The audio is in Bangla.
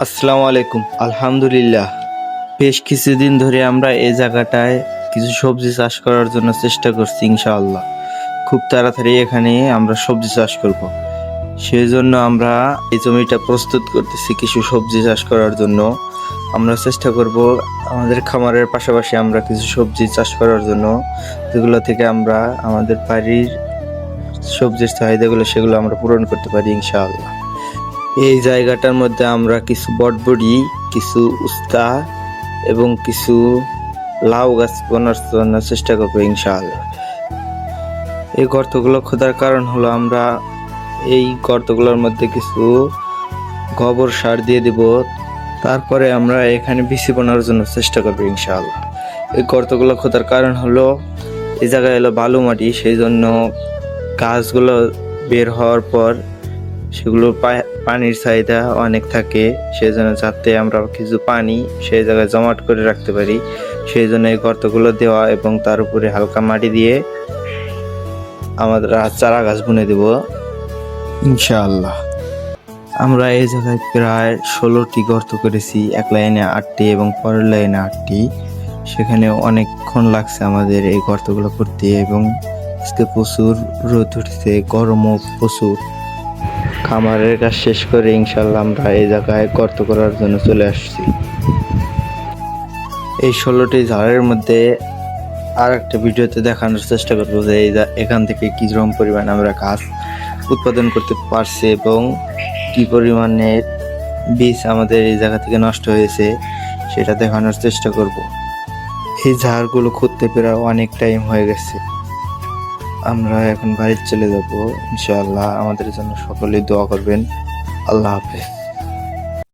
আসসালামু আলাইকুম। আলহামদুলিল্লাহ। বেশ কিছুদিন ধরে আমরা এই জায়গাটায় কিছু সবজি চাষ করার জন্য চেষ্টা করছি ইনশাআল্লাহ। খুব তাড়াতাড়ি এখানে আমরা সবজি চাষ করব। সেই জন্য আমরা এই জমিটা প্রস্তুত করতেছি কিছু সবজি চাষ করার জন্য। আমরা চেষ্টা করব আমাদের খামারের পাশাপাশি আমরা কিছু সবজি চাষ করার জন্য। যেগুলো থেকে আমরা আমাদের বাড়ির সবজির চাহিদাগুলো সেগুলো আমরা পূরণ করতে পারি ইনশাআল্লাহ। এই জায়গাটার মধ্যে আমরা কিছু বটবড়ি, কিছু উস্তা এবং কিছু লাউ গাছ বোনার জন্য চেষ্টা করব ইনশাআল্লাহ। এই গর্তগুলো খোঁজার কারণ হলো আমরা এই গর্তগুলোর মধ্যে কিছু গোবর সার দিয়ে দিব, তারপরে আমরা এখানে বিচি বোনার জন্য চেষ্টা করব ইনশাআল্লাহ। এই গর্তগুলো খোঁজার কারণ হলো এই জায়গায় হলো বালু মাটি সেই জন্য গাছগুলো বের হওয়ার পর সেগুলো পা- পানির চাহিদা অনেক থাকে সেই জন্য যাতে আমরা কিছু পানি সেই জায়গায় জমাট করে রাখতে পারি সেই জন্য এই গর্তগুলো দেওয়া এবং তার উপরে হালকা মাটি দিয়ে আমাদের চারা গাছ বুনে দেব। ইনশাআল্লাহ। আমরা এই জায়গায় প্রায় ষোলোটি গর্ত করেছি এক লাইনে আটটি এবং পরের লাইনে আটটি। সেখানে অনেকক্ষণ লাগছে আমাদের এই গর্তগুলো করতে এবং আজকে প্রচুর রোদ উঠেছে গরমও প্রচুর। খামারের কাজ শেষ করে ইনশাল্লাহ আমরা এই জায়গায় গর্ত করার জন্য চলে আসছি। এই ষোলোটি ঝাড়ের মধ্যে আর একটা ভিডিওতে দেখানোর চেষ্টা করব যে এই এখান থেকে কি রকম পরিমাণ আমরা গাছ উৎপাদন করতে পারছি এবং কী পরিমাণে বীজ আমাদের এই জায়গা থেকে নষ্ট হয়েছে সেটা দেখানোর চেষ্টা করব। এই ঝাড়গুলো খুঁজতে প্রায় অনেক টাইম হয়ে গেছে। আমরা এখন বাড়ির চলে যাব ইনশাআল্লাহ। আমাদের জন্য সকলেই দোয়া করবেন। আল্লাহ হাফেজ।